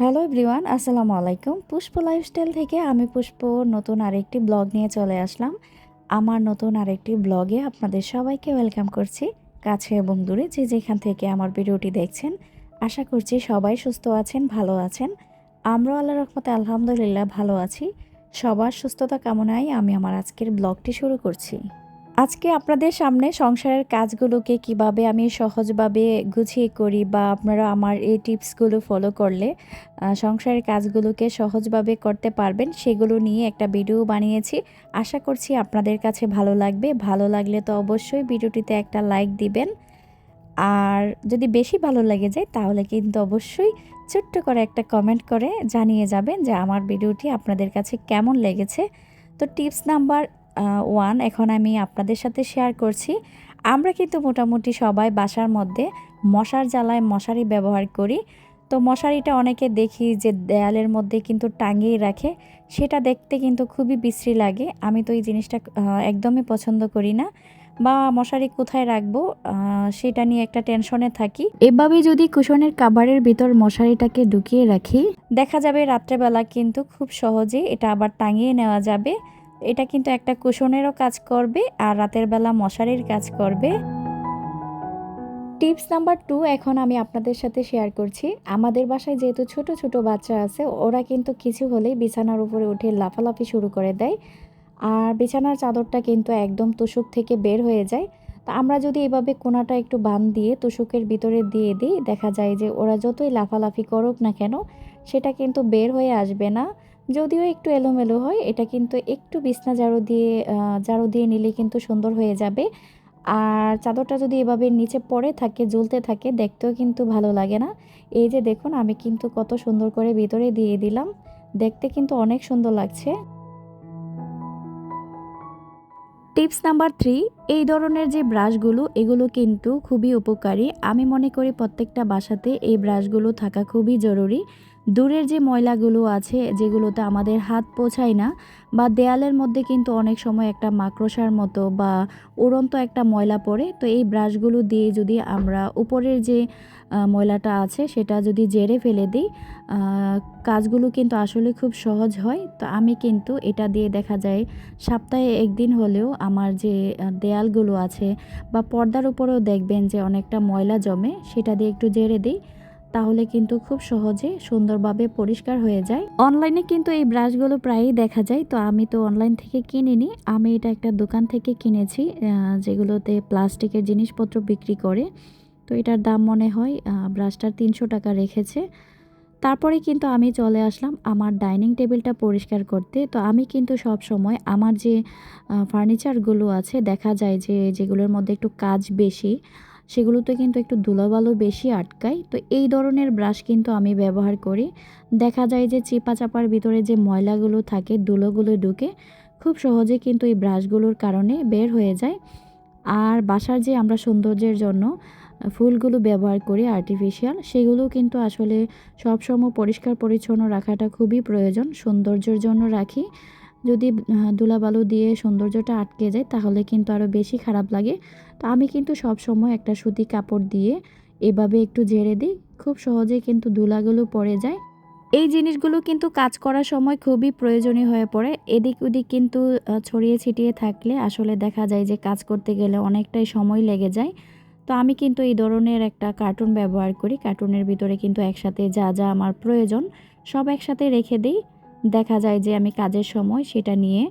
Hello everyone, আসসালামু আলাইকুম। পুষ্প lifestyle থেকে আমি পুষ্প নতুন আরেকটি ব্লগ নিয়ে চলে আসলাম। আমার নতুন আরেকটি ব্লগে আপনাদের সবাইকে ওয়েলকাম করছি কাছে এবং দূরে যে যেখান থেকে আমার ভিডিওটি দেখছেন। আশা করছি সবাই সুস্থ আছেন, ভালো আছেন। আমরাও আল্লাহ রহমতে আলহামদুলিল্লাহ ভালো আছি। সবার সুস্থতা কামনায় আমি আমার আজকের ব্লগটি শুরু করছি। আজকে আপনাদের সামনে সংসারের কাজগুলোকে কীভাবে আমি সহজভাবে গুছিয়ে করি বা আপনারা আমার এই টিপসগুলো ফলো করলে সংসারের কাজগুলোকে সহজভাবে করতে পারবেন, সেগুলো নিয়ে একটা ভিডিও বানিয়েছি। আশা করছি আপনাদের কাছে ভালো লাগবে। ভালো লাগলে তো অবশ্যই ভিডিওটিতে একটা লাইক দিবেন। আর যদি বেশি ভালো লাগে যায়, তাহলে কিন্তু অবশ্যই ছোট্ট করে একটা কমেন্ট করে জানিয়ে যাবেন যে আমার ভিডিওটি আপনাদের কাছে কেমন লেগেছে। তো টিপস নাম্বার ওয়ান এখন আমি আপনাদের সাথে শেয়ার করছি। আমরা কিন্তু মোটামুটি সবাই বাসার মধ্যে মশার জ্বালায় মশারি ব্যবহার করি। তো মশারিটা অনেকে দেখি যে দেয়ালের মধ্যে কিন্তু টাঙিয়ে রাখে, সেটা দেখতে কিন্তু খুবই বিশ্রী লাগে। আমি তো এই জিনিসটা একদমই পছন্দ করি না। বা মশারি কোথায় রাখব সেটা নিয়ে একটা টেনশনে থাকি। এভাবে যদি কুশনের কাভারের ভিতর মশারিটাকে ঢুকিয়ে রাখি, দেখা যাবে রাত্রেবেলা কিন্তু খুব সহজে এটা আবার টাঙিয়ে নেওয়া যাবে। এটা কিন্তু একটা কুশনেরও কাজ করবে আর রাতের বেলা মশারির কাজ করবে। টিপস নাম্বার টু এখন আমি আপনাদের সাথে শেয়ার করছি। আমাদের বাসায় যেহেতু ছোট ছোট বাচ্চা আছে, ওরা কিন্তু কিছু হলেই বিছানার উপরে উঠে লাফালাফি শুরু করে দেয়। আর বিছানার চাদরটা কিন্তু একদম তুষুক থেকে বের হয়ে যায়। তা আমরা যদি এভাবে কোনাটা একটু বান দিয়ে তুষুকের ভিতরে দিয়ে দিই, দেখা যায় যে ওরা যতই লাফালাফি করুক না কেন, সেটা কিন্তু বের হয়ে আসবে না। যদিও একটু এলোমেলো হয়, এটা কিন্তু একটু বিছনা ঝাড়ু দিয়ে ঝাড়ু দিয়ে নিলে কিন্তু সুন্দর হয়ে যাবে। আর চাদরটা যদি এভাবে নিচে পড়ে থাকে ঝুলতে থাকে, দেখতেও কিন্তু ভালো লাগে না। এই যে দেখুন, আমি কিন্তু কত সুন্দর করে ভিতরে দিয়ে দিলাম। দেখতে কিন্তু অনেক সুন্দর লাগছে। টিপস নাম্বার থ্রি, এই ধরনের যে ব্রাশগুলো, এগুলো কিন্তু খুবই উপকারী। আমি মনে করি প্রত্যেকটা বাসাতে এই ব্রাশগুলো থাকা খুবই জরুরি। দূরের যে ময়লাগুলো আছে, যেগুলোতে আমাদের হাত পৌঁছায় না, বা দেয়ালের মধ্যে কিন্তু অনেক সময় একটা মাকড়সার মতো বা উড়ন্ত একটা ময়লা পড়ে, তো এই ব্রাশগুলো দিয়ে যদি আমরা উপরের যে ময়লাটা আছে, সেটা যদি জেরে ফেলে দিই কাজগুলো কিন্তু আসলে খুব সহজ হয়। তো আমি কিন্তু এটা দিয়ে দেখা যায়, সপ্তাহে একদিন হলেও আমার যে দেয়ালগুলো আছে, বা পর্দার উপরেও দেখবেন যে অনেকটা ময়লা জমে, সেটা দিয়ে একটু জেরে দিই তাহলে কিন্তু খুব সহজে সুন্দরভাবে পরিষ্কার হয়ে যায়। অনলাইনে কিন্তু এই ব্রাশগুলো প্রায়ই দেখা যায়, তো আমি তো অনলাইন থেকে কিনিনি। আমি এটা একটা দোকান থেকে কিনেছি যেগুলোতে প্লাস্টিকের জিনিসপত্র বিক্রি করে। তো এটার দাম মনে হয় ব্রাশটার তিনশো টাকা রেখেছে। তারপরে কিন্তু আমি চলে আসলাম আমার ডাইনিং টেবিলটা পরিষ্কার করতে। তো আমি কিন্তু সব সময় আমার যে ফার্নিচারগুলো আছে, দেখা যায় যে, যেগুলোর মধ্যে একটু কাজ বেশি সেগুলোতে কিন্তু একটু ধুলোবালু বেশি আটকায়। তো এই ধরনের ব্রাশ কিন্তু আমি ব্যবহার করি। দেখা যায় যে চিপা চাপার ভিতরে যে ময়লাগুলো থাকে, ধুলোগুলো ঢুকে খুব সহজে কিন্তু এই ব্রাশগুলোর কারণে বের হয়ে যায়। আর বাসার যে আমরা সৌন্দর্যের জন্য ফুলগুলো ব্যবহার করি আর্টিফিশিয়াল সেগুলো কিন্তু আসলে সবসময় পরিষ্কার পরিচ্ছন্ন রাখাটা খুবই প্রয়োজন। সৌন্দর্যের জন্য রাখি। যদি ধুলাবালু দিয়ে সৌন্দর্যটা আটকে যায়, তাহলে কিন্তু আরও বেশি খারাপ লাগে। তো আমি কিন্তু সব সময় একটা সুতি কাপড় দিয়ে এভাবে একটু ঝেড়ে দিই। খুব সহজেই কিন্তু ধুলাগুলো পড়ে যায়। এই জিনিসগুলো কিন্তু কাজ করার সময় খুবই প্রয়োজনীয় হয়ে পড়ে। এদিক ওদিক কিন্তু ছড়িয়ে ছিটিয়ে থাকলে আসলে দেখা যায় যে কাজ করতে গেলে অনেকটাই সময় লেগে যায়। তো আমি কিন্তু এই ধরনের একটা কার্টুন ব্যবহার করি। কার্টুনের ভিতরে কিন্তু একসাথে যা যা আমার প্রয়োজন, সব একসাথে রেখে দিই। দেখা যায় যে আমি কাজের সময় সেটা নিয়ে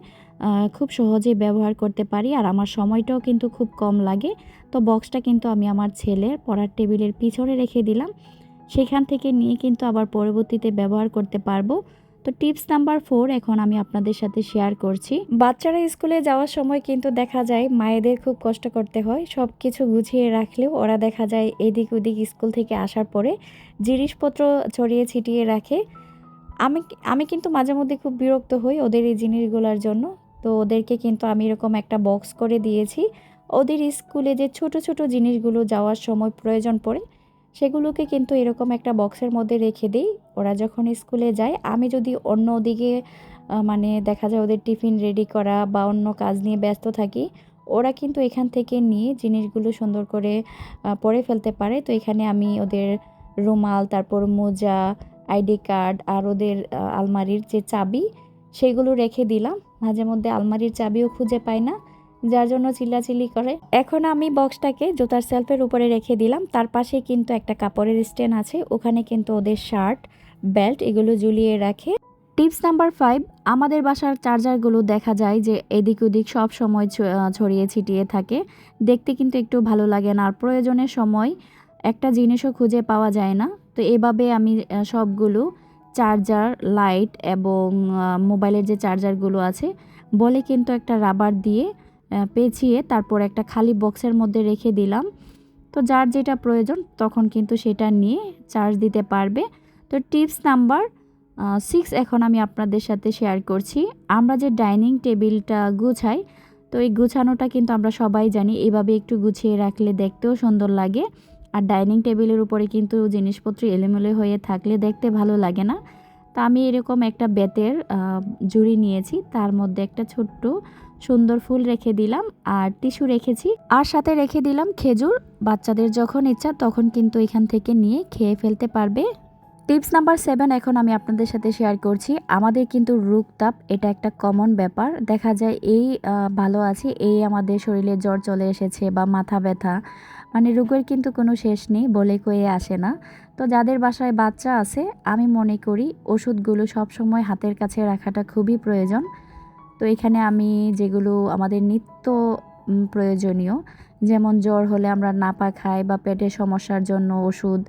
খুব সহজেই ব্যবহার করতে পারি আর আমার সময়টাও কিন্তু খুব কম লাগে। তো বক্সটা কিন্তু আমি আমার ছেলের পড়ার টেবিলের পিছনে রেখে দিলাম। সেখান থেকে নিয়ে কিন্তু আবার পরবর্তীতে ব্যবহার করতে পারব। তো টিপস নাম্বার ফোর এখন আমি আপনাদের সাথে শেয়ার করছি। বাচ্চারা স্কুলে যাওয়ার সময় কিন্তু দেখা যায় মায়েদের খুব কষ্ট করতে হয়। সব কিছু গুছিয়ে রাখলেও ওরা দেখা যায় এদিক ওদিক স্কুল থেকে আসার পরে জিনিসপত্র ছড়িয়ে ছিটিয়ে রাখে। আমি আমি কিন্তু মাঝে মধ্যে খুব বিরক্ত হই ওদের এই জিনিসগুলোর জন্য। তো ওদেরকে কিন্তু আমি এরকম একটা বক্স করে দিয়েছি। ওদের স্কুলে যে ছোট ছোট জিনিসগুলো যাওয়ার সময় প্রয়োজন পড়ে, সেগুলোকে কিন্তু এরকম একটা বক্সের মধ্যে রেখে দিই। ওরা যখন স্কুলে যায়, আমি যদি অন্য দিকে মানে দেখা যায় ওদের টিফিন রেডি করা বা অন্য কাজ নিয়ে ব্যস্ত থাকি, ওরা কিন্তু এখান থেকে নিয়ে জিনিসগুলো সুন্দর করে পরে ফেলতে পারে। তো এখানে আমি ওদের রুমাল, তারপর মোজা আইডি কার্ড আর ওদের আলমারির যে চাবি সেগুলো রেখে দিলাম। মাঝে মধ্যে আলমারির চাবিও খুঁজে পাই না, যার জন্য চিল্লাচিল্লি করে। এখন আমি বক্সটাকে জুতার সেলফের উপরে রেখে দিলাম। তার পাশে কিন্তু একটা কাপড়ের স্ট্যান্ড আছে, ওখানে কিন্তু ওদের শার্ট, বেল্ট এগুলো ঝুলিয়ে রাখে। টিপস নাম্বার ফাইভ, আমাদের বাসার চার্জারগুলো দেখা যায় যে এদিক ওদিক সব সময় ছড়িয়ে ছিটিয়ে থাকে। দেখতে কিন্তু একটু ভালো লাগে না, আর প্রয়োজনের সময় একটা জিনিসও খুঁজে পাওয়া যায় না। তো এভাবে আমি সবগুলো চার্জার, লাইট এবং মোবাইলের যে চার্জারগুলো আছে, বলে কিন্তু একটা রাবার দিয়ে পেঁচিয়ে তারপর একটা খালি বক্সের মধ্যে রেখে দিলাম। তো যার যেটা প্রয়োজন তখন কিন্তু সেটা নিয়ে চার্জ দিতে পারবে। তো টিপস নাম্বার সিক্স এখন আমি আপনাদের সাথে শেয়ার করছি। আমরা যে ডাইনিং টেবিলটা গুছাই, তো এই গুছানোটা কিন্তু আমরা সবাই জানি। এভাবে একটু গুছিয়ে রাখলে দেখতেও সুন্দর লাগে। আর ডাইনিং টেবিলের উপরে কিন্তু জিনিসপত্র এলোমেলো হয়ে থাকলে দেখতে ভালো লাগে না। তো আমি এরকম একটা বেতের জুড়ি নিয়েছি। তার মধ্যে একটা ছোট্ট সুন্দর ফুল রেখে দিলাম আর টিস্যু রেখেছি। আর সাথে রেখে দিলাম খেজুর। বাচ্চাদের যখন ইচ্ছা তখন কিন্তু এখান থেকে নিয়ে খেয়ে ফেলতে পারবে। টিপস নাম্বার সেভেন এখন আমি আপনাদের সাথে শেয়ার করছি। আমাদের কিন্তু রূপতাপ এটা একটা কমন ব্যাপার। দেখা যায় এই ভালো আছে, এই আমাদের শরীরে জ্বর চলে এসেছে বা মাথা ব্যথা। মানে রোগের কিন্তু কোনো শেষ নেই, বলে কয়ে আসে না। তো যাদের বাসায় বাচ্চা আছে, আমি মনে করি ওষুধগুলো সব সময় হাতের কাছে রাখাটা খুবই প্রয়োজন। তো এখানে আমি যেগুলো আমাদের নিত্য প্রয়োজনীয়, যেমন জ্বর হলে আমরা নাপা খাই বা পেটের সমস্যার জন্য ওষুধ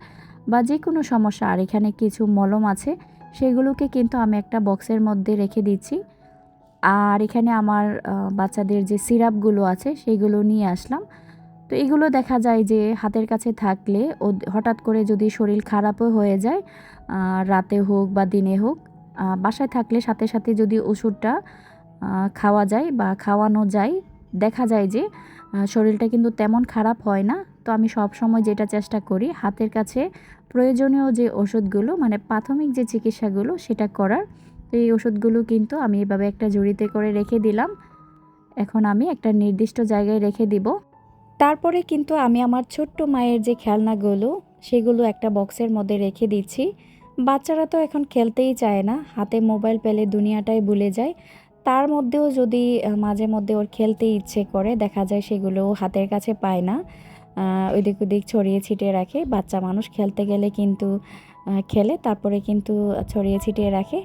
বা যে কোনো সমস্যা, আর এখানে কিছু মলম আছে, সেগুলোকে কিন্তু আমি একটা বক্সের মধ্যে রেখে দিচ্ছি। আর এখানে আমার বাচ্চাদের যে সিরাপগুলো আছে, সেগুলো নিয়ে আসলাম। তো এগুলো দেখা যায় যে হাতের কাছে থাকলে ও হঠাৎ করে যদি শরীর খারাপও হয়ে যায় রাতে হোক বা দিনে হোক বাসায় থাকলে সাথে সাথে যদি ওষুধটা খাওয়া যায় বা খাওয়ানো যায়, দেখা যায় যে শরীরটা কিন্তু তেমন খারাপ হয় না। তো আমি সব সময় যেটা চেষ্টা করি, হাতের কাছে প্রয়োজনীয় যে ওষুধগুলো মানে প্রাথমিক যে চিকিৎসাগুলো সেটা করার। তো এই ওষুধগুলো কিন্তু আমি এভাবে একটা ঝুড়িতে করে রেখে দিলাম। এখন আমি একটা নির্দিষ্ট জায়গায় রেখে দিব। তারপরে কিন্তু আমি আমার ছোট্ট মায়ের যে খেলনাগুলো, সেগুলো একটা বক্সের মধ্যে রেখে দিচ্ছি। বাচ্চারা তো এখন খেলতেই চায় না, হাতে মোবাইল পেলে দুনিয়াটাই ভুলে যায়। তার মধ্যেও যদি মাঝে মধ্যে ওর খেলতে ইচ্ছে করে, দেখা যায় সেগুলো হাতের কাছে পায় না। ওইদিক ওদিক ছড়িয়ে ছিটিয়ে রাখে। বাচ্চা মানুষ খেলতে গেলে কিন্তু খেলে, তারপরে কিন্তু ছড়িয়ে ছিটিয়ে রাখে।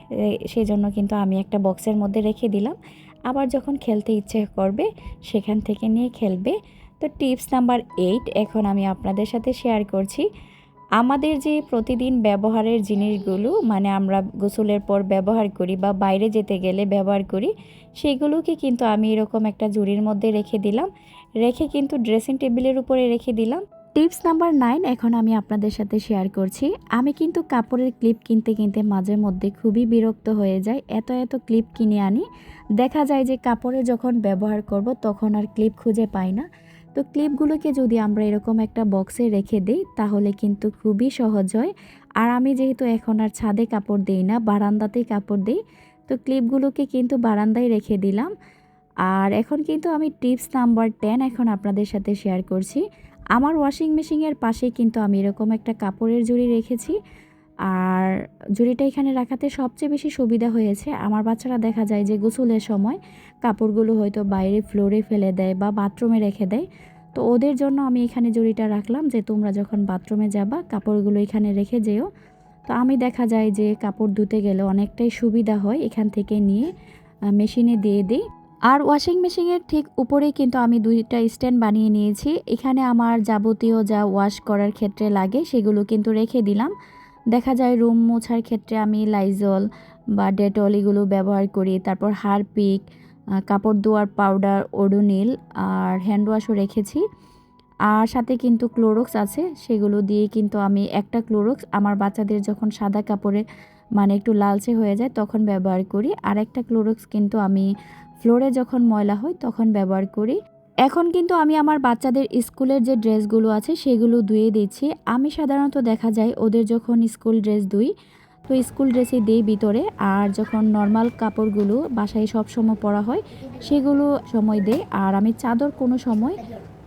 সেই জন্য কিন্তু আমি একটা বক্সের মধ্যে রেখে দিলাম। আবার যখন খেলতে ইচ্ছে করবে, সেখান থেকে নিয়ে খেলবে। তো টিপস নাম্বার এইট এখন আমি আপনাদের সাথে শেয়ার করছি। আমাদের যে প্রতিদিন ব্যবহারের জিনিসগুলো মানে আমরা গোসলের পর ব্যবহার করি বা বাইরে যেতে গেলে ব্যবহার করি, সেগুলোকে কিন্তু আমি এরকম একটা ঝুড়ির মধ্যে রেখে দিলাম। রেখে কিন্তু ড্রেসিং টেবিলের উপরে রেখে দিলাম। টিপস নাম্বার নাইন এখন আমি আপনাদের সাথে শেয়ার করছি। আমি কিন্তু কাপড়ের ক্লিপ কিনতে কিনতে মাঝে মধ্যে খুবই বিরক্ত হয়ে যায় এত এত ক্লিপ কিনে আনি। দেখা যায় যে কাপড়ে যখন ব্যবহার করব তখন আর ক্লিপ খুঁজে পাই না। তো ক্লিপগুলোকে যদি আমরা এরকম একটা বক্সে রেখে দিই তাহলে কিন্তু খুবই সহজ হয়। আর আমি যেহেতু এখন আর ছাদে কাপড় দিই না, বারান্দাতেই কাপড় দিই, তো ক্লিপগুলোকে কিন্তু বারান্দায় রেখে দিলাম। আর এখন কিন্তু আমি টিপস নাম্বার টেন এখন আপনাদের সাথে শেয়ার করছি। আমার ওয়াশিং মেশিনের পাশে কিন্তু আমি এরকম একটা কাপড়ের জুড়ি রেখেছি। আর জুড়িটা এখানে রাখাতে সবচেয়ে বেশি সুবিধা হয়েছে। আমার বাচ্চারা দেখা যায় যে গোসলের সময় কাপড়গুলো হয়তো বাইরে ফ্লোরে ফেলে দেয় বা বাথরুমে রেখে দেয়। তো ওদের জন্য আমি এখানে জুড়িটা রাখলাম যে তোমরা যখন বাথরুমে যাবা, কাপড়গুলো এখানে রেখে যেও। তো আমি দেখা যায় যে কাপড় ধুতে গেলে অনেকটাই সুবিধা হয় এখান থেকে নিয়ে মেশিনে দিয়ে দিই। আর ওয়াশিং মেশিনের ঠিক উপরেই কিন্তু আমি দুইটা স্ট্যান্ড বানিয়ে নিয়েছি। এখানে আমার যাবতীয় যা ওয়াশ করার ক্ষেত্রে লাগে সেগুলো কিন্তু রেখে দিলাম। দেখা যায় রুম মোছার ক্ষেত্রে আমি লাইজল বা ডেটল এগুলো ব্যবহার করি। তারপর হারপিক কাপড় ধোয়ার পাউডার ওডোনিল আর হ্যান্ড ওয়াশও রেখেছি। আর সাথে কিন্তু ক্লোরক্স আছে, সেগুলো দিয়ে কিন্তু আমি একটা ক্লোরক্স আমার বাচ্চাদের যখন সাদা কাপড়ে মানে একটু লালচে হয়ে যায় তখন ব্যবহার করি। আর একটা ক্লোরক্স কিন্তু আমি ফ্লোরে যখন ময়লা হয় তখন ব্যবহার করি। এখন কিন্তু আমি আমার বাচ্চাদের স্কুলের যে ড্রেসগুলো আছে সেগুলো ধুয়ে দিচ্ছি। আমি সাধারণত দেখা যায় ওদের যখন স্কুল ড্রেস ধুই, তো স্কুল ড্রেসে দিই ভিতরে। আর যখন নর্মাল কাপড়গুলো বাসায় সব সময় পরা হয়, সেগুলো সময় দেই। আর আমি চাদর কোনো সময়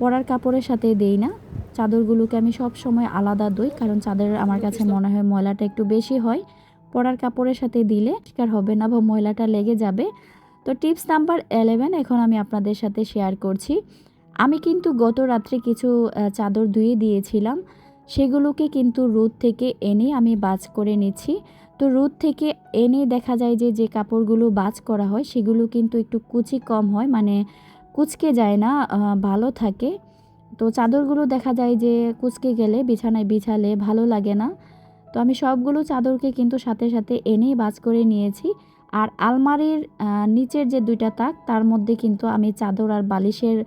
পরার কাপড়ের সাথে দেই না। চাদরগুলোকে আমি সব সময় আলাদা দই কারণ চাদর আমার কাছে মনে হয় ময়লাটা একটু বেশি হয়। পরার কাপড়ের সাথে দিলে পরিষ্কার হবে না বা ময়লাটা লেগে যাবে। তো টিপস নাম্বার এলেভেন এখন আমি আপনাদের সাথে শেয়ার করছি। আমি কিন্তু গত রাত্রে কিছু চাদর ধুয়ে দিয়েছিলাম। সেগুলোকে কিন্তু রোদ থেকে এনে আমি বাজ করে নিচ্ছি। তো রোদ থেকে এনে দেখা যায় যে যে কাপড়গুলো বাজ করা হয়, সেগুলো কিন্তু একটু কুচি কম হয় মানে কুচকে যায় না ভালো থাকে। তো চাদরগুলো দেখা যায় যে, কুচকে গেলে, বিছানায় বিছালে ভালো লাগে না। তো আমি সবগুলো চাদরকে কিন্তু সাথে সাথে এনেই বাজ করে নিয়েছি। আর আলমারির নিচের যে দুইটা তাক, তার মধ্যে কিন্তু আমি চাদর আর বালিশের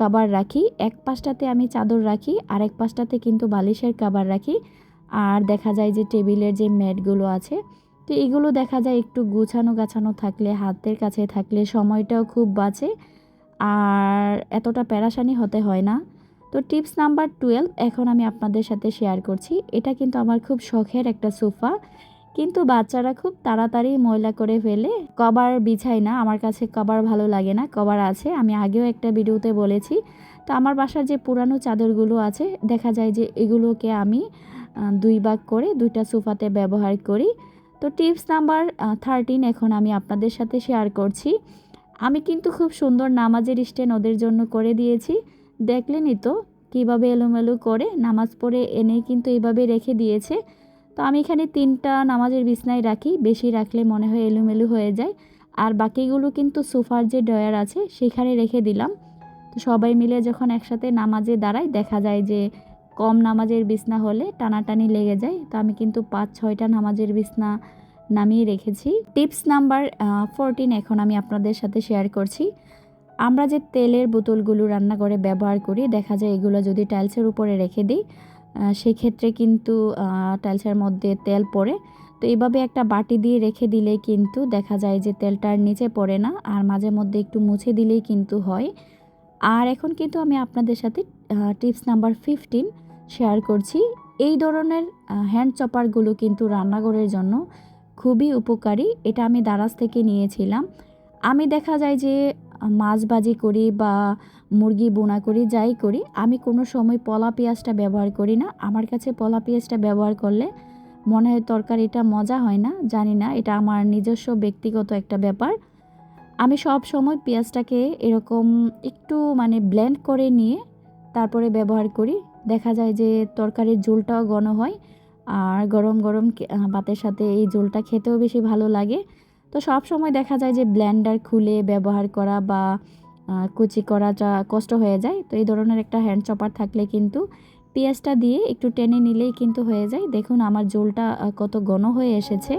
কাবার রাখি। এক পাশটাতে আমি চাদর রাখি আর এক পাশটাতে কিন্তু বালিশের কাবার রাখি। আর দেখা যায় যে টেবিলের যে ম্যাটগুলো আছে, তো এগুলো দেখা যায় একটু গুছানো গাছানো থাকলে, হাতের কাছে থাকলে সময়টাও খুব বাঁচে। আর এতটা প্যারাসানি হতে হয় না। তো টিপস নাম্বার টুয়েলভ এখন আমি আপনাদের সাথে শেয়ার করছি। এটা কিন্তু আমার খুব শখের একটা সোফা। কিন্তু বাচ্চারা খুব তাড়াতাড়ি ময়লা করে ফেলে। কভার বিছাই না, আমার কাছে কভার ভালো লাগে না, কভার আছে, আমি আগেও একটা ভিডিওতে বলেছি। তো আমার বাসার যে পুরানো চাদরগুলো আছে, দেখা যায় যে এগুলোকে আমি দুই ভাগ করে দুইটা সোফাতে ব্যবহার করি। তো টিপস নাম্বার থার্টিন এখন আমি আপনাদের সাথে শেয়ার করছি। আমি কিন্তু খুব সুন্দর নামাজের স্ট্যান্ড ওদের জন্য করে দিয়েছি। দেখলেনই তো, কীভাবে এলোমেলো করে নামাজ পড়ে এনে কিন্তু এইভাবে রেখে দিয়েছে। তো আমি এখানে তিনটা নামাজের বিছনায় রাখি, বেশি রাখলে মনে হয় এলোমেলো হয়ে যায়। আর বাকিগুলো কিন্তু সোফার যে ডয়ার আছে, সেখানে রেখে দিলাম। তো সবাই মিলে যখন একসাথে নামাজে দাঁড়ায় দেখা যায় যে কম নামাজের বিছনা হলে টানাটানি লেগে যায়। তো আমি কিন্তু পাঁচ, ছয়টা নামাজের বিছনা নামিয়ে রেখেছি। টিপস নাম্বার ফোরটিন এখন আমি আপনাদের সাথে শেয়ার করছি। আমরা যে তেলের বোতলগুলো রান্নাঘরে ব্যবহার করি, দেখা যায় এগুলো যদি টাইলসের উপরে রেখে দিই সেক্ষেত্রে কিন্তু টাইলসের মধ্যে তেল পড়ে। তো এইভাবে একটা বাটি দিয়ে রেখে দিলে কিন্তু দেখা যায় যে তেলটার নিচে পড়ে না, আর মাঝে মধ্যে একটু মুছে দিলেই কিন্তু হয়। আর এখন কিন্তু আমি আপনাদের সাথে টিপস নাম্বার ফিফটিন শেয়ার করছি। এই ধরনের হ্যান্ড চপারগুলো কিন্তু রান্নাঘরের জন্য খুবই উপকারী। এটা আমি দারাজ থেকে নিয়েছিলাম। আমি দেখা যায় যে মাছ ভাজি করি বা মুরগি বোনা করি, যাই করি, আমি কোনো সময় পলা পেঁয়াজটা ব্যবহার করি না। আমার কাছে পলা পেঁয়াজটা ব্যবহার করলে মনে হয় তরকারিটা মজা হয় না, জানি না, এটা আমার নিজস্ব ব্যক্তিগত একটা ব্যাপার। আমি সব সময় পেঁয়াজটাকে এরকম একটু মানে ব্লেন্ড করে নিয়ে তারপরে ব্যবহার করি। দেখা যায় যে তরকারির ঝোলটাও ঘন হয়, আর গরম গরম ভাতের সাথে এই ঝোলটা খেতেও বেশি ভালো লাগে। তো সব সময় দেখা যায় যে ব্লেন্ডার খুলে ব্যবহার করা বা কুচি করাটা কষ্ট হয়ে যায়, তো এই ধরনের একটা হ্যান্ড চপার থাকলে কিন্তু পেঁয়াজটা দিয়ে একটু টেনে নিলেই কিন্তু হয়ে যায়। দেখুন আমার ঝোলটা কত ঘন হয়ে এসেছে।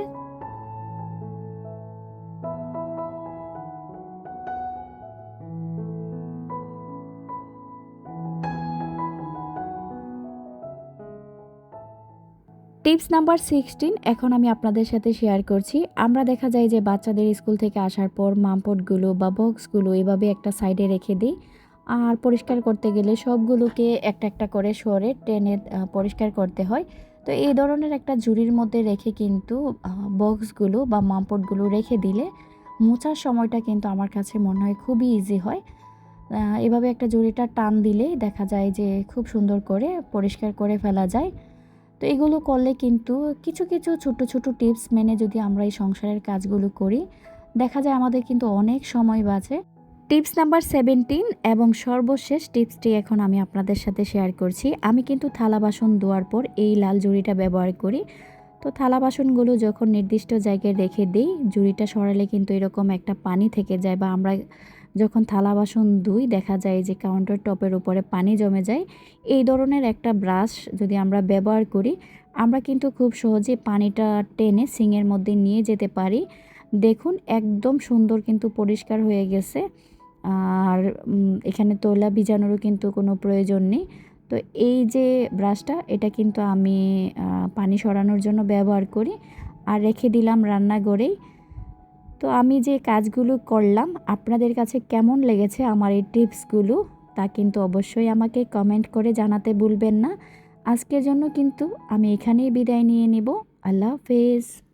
টিপস নাম্বার সিক্সটিন এখন আমি আপনাদের সাথে শেয়ার করছি। আমরা দেখা যায় যে বাচ্চাদের স্কুল থেকে আসার পর মামপটগুলো বা বক্সগুলো এভাবে একটা সাইডে রেখে দিই। আর পরিষ্কার করতে গেলে সবগুলোকে একটা একটা করে সরে টেনে পরিষ্কার করতে হয়। তো এই ধরনের একটা ঝুড়ির মধ্যে রেখে কিন্তু বক্সগুলো বা মামপটগুলো রেখে দিলে মোছার সময়টা কিন্তু আমার কাছে মনে হয় খুবই ইজি হয়। এভাবে একটা ঝুড়িটা টান দিলেই দেখা যায় যে খুব সুন্দর করে পরিষ্কার করে ফেলা যায়। তো এগুলো করলে কিন্তু কিছু কিছু ছোট ছোট টিপস মেনে যদি আমরা এই সংসারের কাজগুলো করি, দেখা যায় আমাদের কিন্তু অনেক সময় বাঁচে। টিপস নাম্বার সেভেন্টিন এবং সর্বশেষ টিপসটি এখন আমি আপনাদের সাথে শেয়ার করছি। আমি কিন্তু থালা বাসন ধোয়ার পর এই লাল জুড়িটা ব্যবহার করি। তো থালা বাসনগুলো যখন নির্দিষ্ট জায়গায় রেখে দিই, জুড়িটা সরালে কিন্তু এরকম একটা পানি থেকে যায় বা আমরা যখন থালা বাসন ধুই, দেখা যায় যে কাউন্টার টপের উপরে পানি জমে যায়। এই ধরনের একটা ব্রাশ যদি আমরা ব্যবহার করি, আমরা কিন্তু খুব সহজে পানিটা টেনে সিংয়ের মধ্যে নিয়ে যেতে পারি। দেখুন, একদম সুন্দর কিন্তু পরিষ্কার হয়ে গেছে। আর এখানে তৈলা ভিজানোরও কিন্তু কোনো প্রয়োজন নেই। তো এই যে ব্রাশটা এটা কিন্তু আমি পানি সরানোর জন্য ব্যবহার করি। আর রেখে দিলাম রান্নাঘরেই। তো আমি যে কাজগুলো করলাম, আপনাদের কাছে কেমন লেগেছে আমার এই টিপসগুলো, তা কিন্তু অবশ্যই আমাকে কমেন্ট করে জানাতে ভুলবেন না। আজকের জন্য কিন্তু আমি এখানেই বিদায় নিয়ে নেব। আল্লাহ হাফেজ।